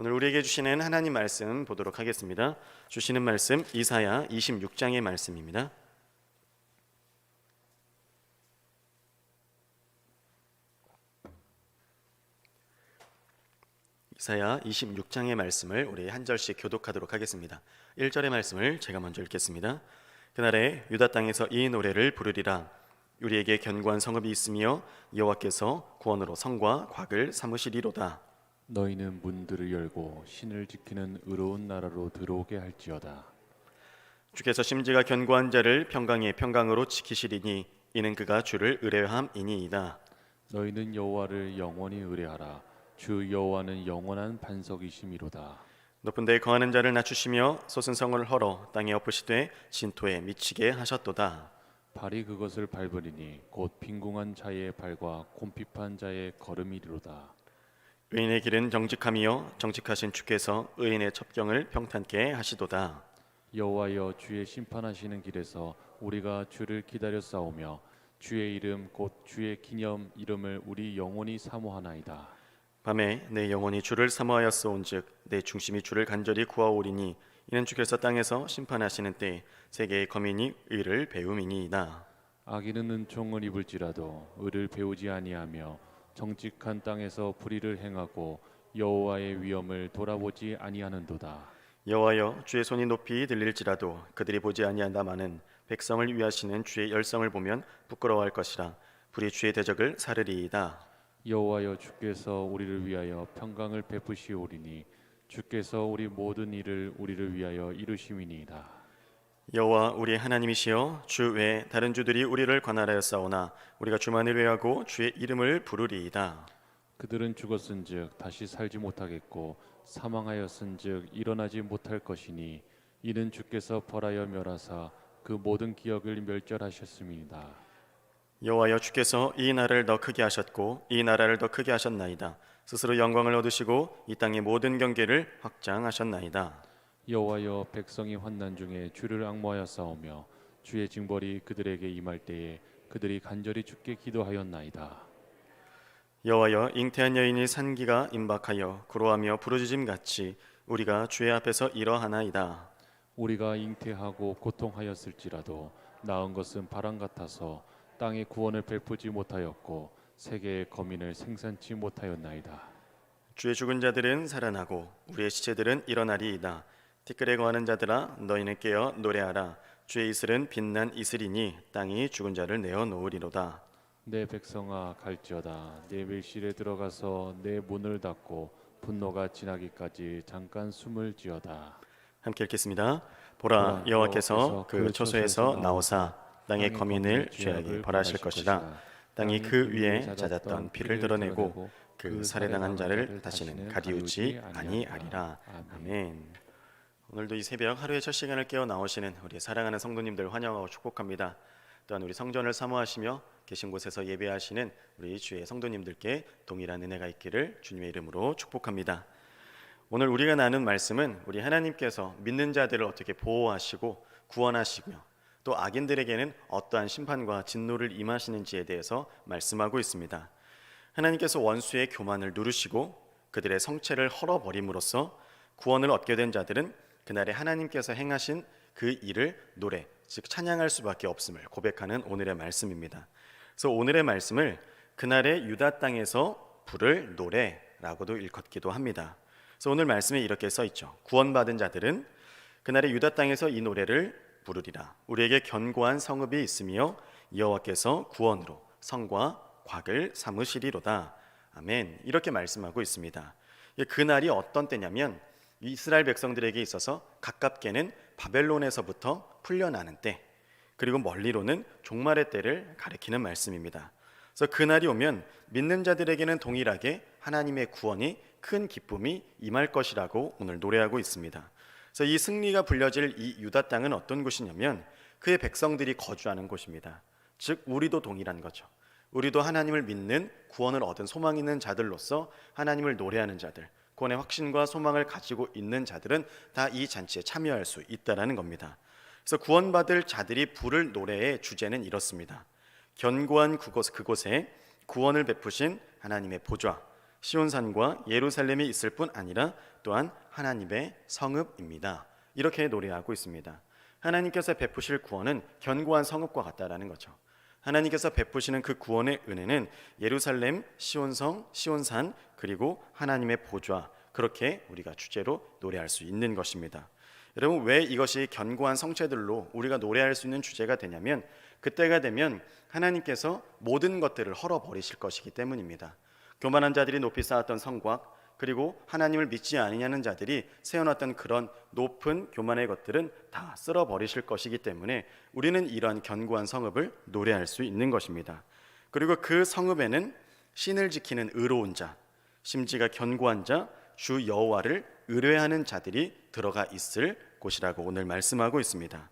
오늘 우리에게 주시는 하나님 말씀 보도록 하겠습니다. 주시는 말씀 이사야 26장의 말씀입니다. 이사야 26장의 말씀을 우리 한 절씩 교독하도록 하겠습니다. 1절의 말씀을 제가 먼저 읽겠습니다. 그날에 유다 땅에서 이 노래를 부르리라 우리에게 견고한 성읍이 있으며 여호와께서 구원으로 성과 곽을 삼으시리로다. 너희는 문들을 열고 신을 지키는 의로운 나라로 들어오게 할지어다. 주께서 심지가 견고한 자를 평강의 평강으로 지키시리니 이는 그가 주를 의뢰함이니이다. 너희는 여호와를 영원히 의뢰하라. 주 여호와는 영원한 반석이심이로다. 높은 데에 거하는 자를 낮추시며 솟은 성을 헐어 땅에 엎으시되 진토에 미치게 하셨도다. 발이 그것을 밟으리니 곧 빈궁한 자의 발과 곰핍한 자의 걸음이리로다. 의인의 길은 정직함이요 정직하신 주께서 의인의 첩경을 평탄케 하시도다. 여호와여 주의 심판하시는 길에서 우리가 주를 기다려 싸우며 주의 이름 곧 주의 기념 이름을 우리 영원히 사모하나이다. 밤에 내 영혼이 주를 사모하였소온즉 내 중심이 주를 간절히 구하오리니 이는 주께서 땅에서 심판하시는 때 세계의 거민이 의를 배움이니이다. 악인은 은총을 입을지라도 의를 배우지 아니하며 정직한 땅에서 불의를 행하고 여호와의 위엄을 돌아보지 아니하는도다. 여호와여 주의 손이 높이 들릴지라도 그들이 보지 아니한다마는 백성을 위하시는 주의 열성을 보면 부끄러워할 것이라 불이 주의 대적을 사르리이다. 여호와여 주께서 우리를 위하여 평강을 베푸시오리니 주께서 우리 모든 일을 우리를 위하여 이루심이니이다. 여호와 우리 하나님이시여 주 외에 다른 주들이 우리를 관할하여 싸우나 우리가 주만을 외하고 주의 이름을 부르리이다. 그들은 죽었은즉 다시 살지 못하겠고 사망하였은즉 일어나지 못할 것이니 이는 주께서 벌하여 멸하사 그 모든 기억을 멸절하셨음이다. 여호와여 주께서 이 나라를 더 크게 하셨고 이 나라를 더 크게 하셨나이다. 스스로 영광을 얻으시고 이 땅의 모든 경계를 확장하셨나이다. 여호와여 백성이 환난 중에 주를 악모하여 싸우며 주의 징벌이 그들에게 임할 때에 그들이 간절히 주께 기도하였나이다. 여호와여 잉태한 여인이 산기가 임박하여 구로하며 부르짖음 같이 우리가 주의 앞에서 이러하나이다. 우리가 잉태하고 고통하였을지라도 나은 것은 바람 같아서 땅의 구원을 베푸지 못하였고 세계의 거민을 생산치 못하였나이다. 주의 죽은 자들은 살아나고 우리의 시체들은 일어나리이다. 티끌에 거하는 자들아 너희는 깨어 노래하라. 주의 이슬은 빛난 이슬이니 땅이 죽은 자를 내어 놓으리로다. 내 백성아 갈지어다 내 밀실에 들어가서 내 문을 닫고 분노가 지나기까지 잠깐 숨을 지어다. 함께 읽겠습니다. 보라 여호와께서 그 초소에서 나오사 땅의 거민을 죄악에 벌하실 것이라. 땅이 그 위에 잦았던 피를 드러내고 그 살해당한 자를 다시는 가리우지 아니하리라. 아멘. 오늘도 이 새벽 하루의 첫 시간을 깨어 나오시는 우리 사랑하는 성도님들 환영하고 축복합니다. 또한 우리 성전을 사모하시며 계신 곳에서 예배하시는 우리 주의 성도님들께 동일한 은혜가 있기를 주님의 이름으로 축복합니다. 오늘 우리가 나눈 말씀은 우리 하나님께서 믿는 자들을 어떻게 보호하시고 구원하시고요. 또 악인들에게는 어떠한 심판과 진노를 임하시는지에 대해서 말씀하고 있습니다. 하나님께서 원수의 교만을 누르시고 그들의 성체를 헐어버림으로써 구원을 얻게 된 자들은 그날에 하나님께서 행하신 그 일을 노래, 즉 찬양할 수밖에 없음을 고백하는 오늘의 말씀입니다. 그래서 오늘의 말씀을 그날의 유다 땅에서 부를 노래라고도 일컫기도 합니다. 그래서 오늘 말씀에 이렇게 써 있죠. 구원받은 자들은 그날의 유다 땅에서 이 노래를 부르리라. 우리에게 견고한 성읍이 있으며 여호와께서 구원으로 성과 곽을 삼으시리로다. 아멘. 이렇게 말씀하고 있습니다. 그 날이 어떤 때냐면 이스라엘 백성들에게 있어서 가깝게는 바벨론에서부터 풀려나는 때, 그리고 멀리로는 종말의 때를 가리키는 말씀입니다. 그래서 그 날이 오면 믿는 자들에게는 동일하게 하나님의 구원이 큰 기쁨이 임할 것이라고 오늘 노래하고 있습니다. 그래서 이 승리가 불려질 이 유다 땅은 어떤 곳이냐면 그의 백성들이 거주하는 곳입니다. 즉 우리도 동일한 거죠. 우리도 하나님을 믿는 구원을 얻은 소망 있는 자들로서 하나님을 노래하는 자들, 구원의 확신과 소망을 가지고 있는 자들은 다 이 잔치에 참여할 수 있다라는 겁니다. 그래서 구원받을 자들이 부를 노래의 주제는 이렇습니다. 견고한 그곳 그곳에 구원을 베푸신 하나님의 보좌, 시온산과 예루살렘이 있을 뿐 아니라 또한 하나님의 성읍입니다. 이렇게 노래하고 있습니다. 하나님께서 베푸실 구원은 견고한 성읍과 같다라는 거죠. 하나님께서 베푸시는 그 구원의 은혜는 예루살렘, 시온성, 시온산 그리고 하나님의 보좌 그렇게 우리가 주제로 노래할 수 있는 것입니다. 여러분 왜 이것이 견고한 성체들로 우리가 노래할 수 있는 주제가 되냐면 그때가 되면 하나님께서 모든 것들을 헐어 버리실 것이기 때문입니다. 교만한 자들이 높이 쌓았던 성곽 그리고 하나님을 믿지 아니냐는 자들이 세워놨던 그런 높은 교만의 것들은 다 쓸어 버리실 것이기 때문에 우리는 이러한 견고한 성읍을 노래할 수 있는 것입니다. 그리고 그 성읍에는 신을 지키는 의로운 자, 심지가 견고한 자, 주 여호와를 의뢰하는 자들이 들어가 있을 곳이라고 오늘 말씀하고 있습니다.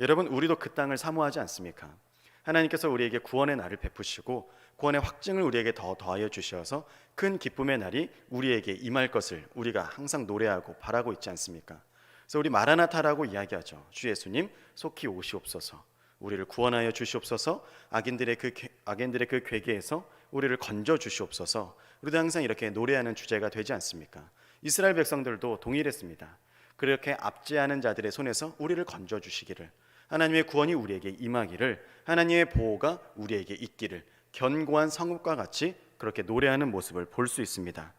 여러분 우리도 그 땅을 사모하지 않습니까? 하나님께서 우리에게 구원의 날을 베푸시고 구원의 확증을 우리에게 더 더하여 주셔서 큰 기쁨의 날이 우리에게 임할 것을 우리가 항상 노래하고 바라고 있지 않습니까? 그래서 우리 마라나타라고 이야기하죠. 주 예수님 속히 오시옵소서. 우리를 구원하여 주시옵소서. 악인들의 그 괴- 악인들의 그 괴계에서 우리를 건져 주시옵소서. 우리도 항상 이렇게 노래하는 주제가 되지 않습니까? 이스라엘 백성들도 동일했습니다. 그렇게 압제하는 자들의 손에서 우리를 건져 주시기를 하나님의 구원이 우리에게 임하기를 하나님의 보호가 우리에게 있기를 견고한 성읍과 같이 그렇게 노래하는 모습을 볼 수 있습니다.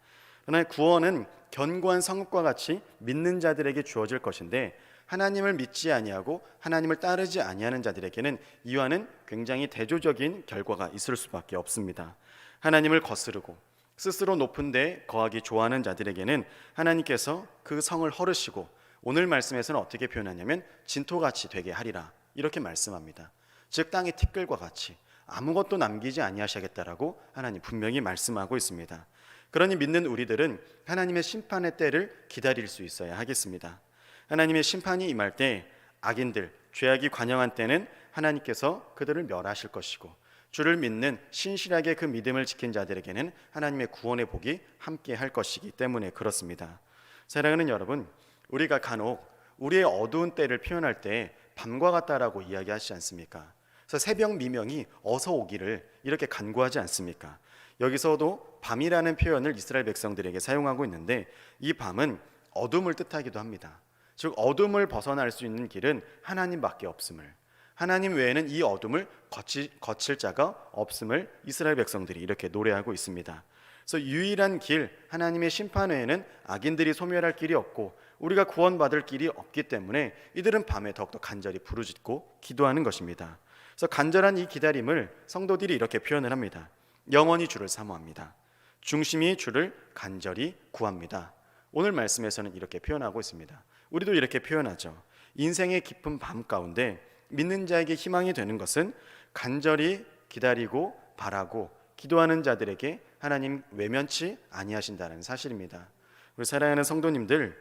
그러나 구원은 견고한 성읍과 같이 믿는 자들에게 주어질 것인데 하나님을 믿지 아니하고 하나님을 따르지 아니하는 자들에게는 이와는 굉장히 대조적인 결과가 있을 수밖에 없습니다. 하나님을 거스르고 스스로 높은 데 거하기 좋아하는 자들에게는 하나님께서 그 성을 헐으시고 오늘 말씀에서는 어떻게 표현하냐면 진토같이 되게 하리라 이렇게 말씀합니다. 즉 땅의 티끌과 같이 아무것도 남기지 아니하시겠다라고 하나님 분명히 말씀하고 있습니다. 그러니 믿는 우리들은 하나님의 심판의 때를 기다릴 수 있어야 하겠습니다. 하나님의 심판이 임할 때 악인들, 죄악이 관영한 때는 하나님께서 그들을 멸하실 것이고 주를 믿는 신실하게 그 믿음을 지킨 자들에게는 하나님의 구원의 복이 함께 할 것이기 때문에 그렇습니다. 사랑하는 여러분, 우리가 간혹 우리의 어두운 때를 표현할 때 밤과 같다라고 이야기하지 않습니까? 그래서 새벽 미명이 어서 오기를 이렇게 간구하지 않습니까? 여기서도 밤이라는 표현을 이스라엘 백성들에게 사용하고 있는데 이 밤은 어둠을 뜻하기도 합니다. 즉 어둠을 벗어날 수 있는 길은 하나님밖에 없음을 하나님 외에는 이 어둠을 거치, 거칠 자가 없음을 이스라엘 백성들이 이렇게 노래하고 있습니다. 그래서 유일한 길 하나님의 심판 외에는 악인들이 소멸할 길이 없고 우리가 구원받을 길이 없기 때문에 이들은 밤에 더욱더 간절히 부르짖고 기도하는 것입니다. 그래서 간절한 이 기다림을 성도들이 이렇게 표현을 합니다. 영원히 주를 사모합니다. 중심이 주를 간절히 구합니다. 오늘 말씀에서는 이렇게 표현하고 있습니다. 우리도 이렇게 표현하죠. 인생의 깊은 밤 가운데 믿는 자에게 희망이 되는 것은 간절히 기다리고 바라고 기도하는 자들에게 하나님 외면치 아니하신다는 사실입니다. 우리 사랑하는 성도님들,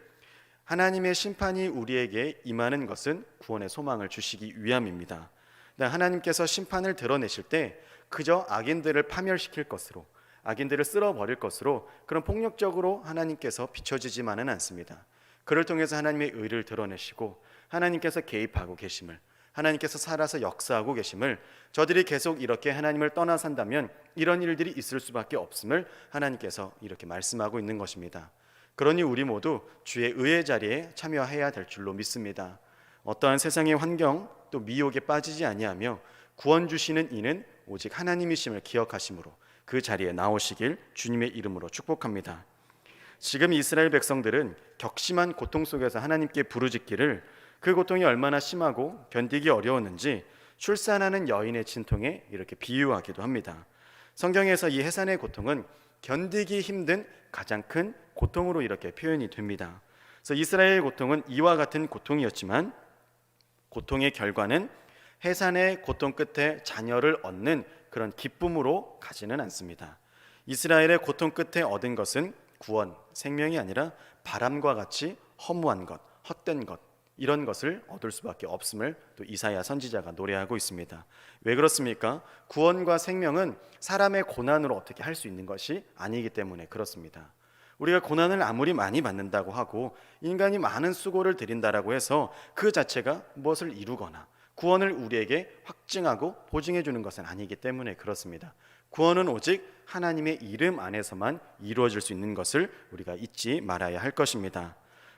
하나님의 심판이 우리에게 임하는 것은 구원의 소망을 주시기 위함입니다. 네, 하나님께서 심판을 드러내실 때 그저 악인들을 파멸시킬 것으로 악인들을 쓸어버릴 것으로 그런 폭력적으로 하나님께서 비춰지지만은 않습니다. 그를 통해서 하나님의 의를 드러내시고 하나님께서 개입하고 계심을 하나님께서 살아서 역사하고 계심을 저들이 계속 이렇게 하나님을 떠나 산다면 이런 일들이 있을 수밖에 없음을 하나님께서 이렇게 말씀하고 있는 것입니다. 그러니 우리 모두 주의 의의 자리에 참여해야 될 줄로 믿습니다. 어떠한 세상의 환경 또 미혹에 빠지지 아니하며 구원 주시는 이는 오직 하나님이심을 기억하심으로 그 자리에 나오시길 주님의 이름으로 축복합니다. 지금 이스라엘 백성들은 격심한 고통 속에서 하나님께 부르짖기를 그 고통이 얼마나 심하고 견디기 어려웠는지 출산하는 여인의 진통에 이렇게 비유하기도 합니다. 성경에서 이 해산의 고통은 견디기 힘든 가장 큰 고통으로 이렇게 표현이 됩니다. 그래서 이스라엘의 고통은 이와 같은 고통이었지만 고통의 결과는 해산의 고통 끝에 자녀를 얻는 그런 기쁨으로 가지는 않습니다. 이스라엘의 고통 끝에 얻은 것은 구원, 생명이 아니라 바람과 같이 허무한 것, 헛된 것 이런 것을 얻을 수밖에 없음을 또 이사야 선지자가 노래하고 있습니다. 왜 그렇습니까? 구원과 생명은 사람의 고난으로 어떻게 할 수 있는 것이 아니기 때문에 그렇습니다. 우리가 고난을 아무리 많이 받는다고 하고 인간이 많은 수고를 들인다라고 해서 그 자체가 무엇을 이루거나 구원을 우리에게 확증하고 보증해 주는 것은 아니기 때문에 그렇습니다. 구원은 오직 하나님의 이름 안에서만 이루어질 수 있는 것을 우리가 잊지 말아야 할 것입니다.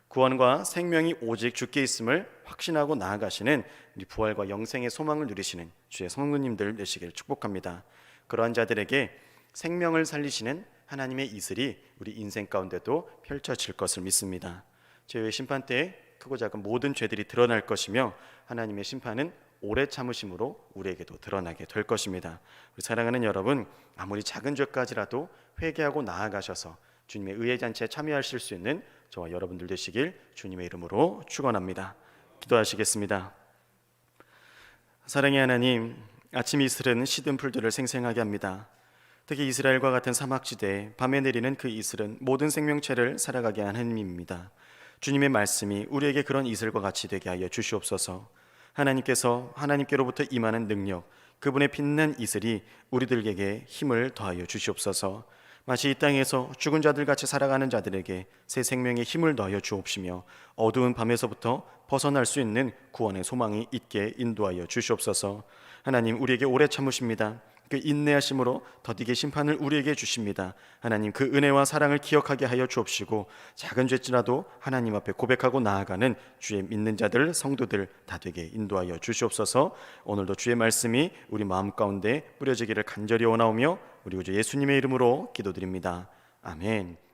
구원과 생명이 오직 주께 있음을 확신하고 나아가시는 부활과 영생의 소망을 누리시는 주의 성도님들 되시기를 축복합니다. 그러한 자들에게 생명을 살리시는 하나님의 이슬이 우리 인생 가운데도 펼쳐질 것을 믿습니다. 죄의 심판 때에 크고 작은 모든 죄들이 드러날 것이며 하나님의 심판은 오래 참으심으로 우리에게도 드러나게 될 것입니다. 우리 사랑하는 여러분, 아무리 작은 죄까지라도 회개하고 나아가셔서 주님의 의의 잔치에 참여하실 수 있는 저와 여러분들 되시길 주님의 이름으로 축원합니다. 기도하시겠습니다. 사랑의 하나님, 아침 이슬은 시든 풀들을 생생하게 합니다. 특히 이스라엘과 같은 사막지대에 밤에 내리는 그 이슬은 모든 생명체를 살아가게 하는 힘입니다. 주님의 말씀이 우리에게 그런 이슬과 같이 되게 하여 주시옵소서. 하나님께서 하나님께로부터 임하는 능력, 그분의 빛난 이슬이 우리들에게 힘을 더하여 주시옵소서. 마치 이 땅에서 죽은 자들 같이 살아가는 자들에게 새 생명의 힘을 더하여 주옵시며 어두운 밤에서부터 벗어날 수 있는 구원의 소망이 있게 인도하여 주시옵소서. 하나님 우리에게 오래 참으십니다. 그 인내하심으로 더디게 심판을 우리에게 주십니다. 하나님 그 은혜와 사랑을 기억하게 하여 주옵시고 작은 죄지라도 하나님 앞에 고백하고 나아가는 주의 믿는 자들 성도들 다 되게 인도하여 주시옵소서. 오늘도 주의 말씀이 우리 마음 가운데 뿌려지기를 간절히 원하오며 우리 구주 예수님의 이름으로 기도드립니다. 아멘.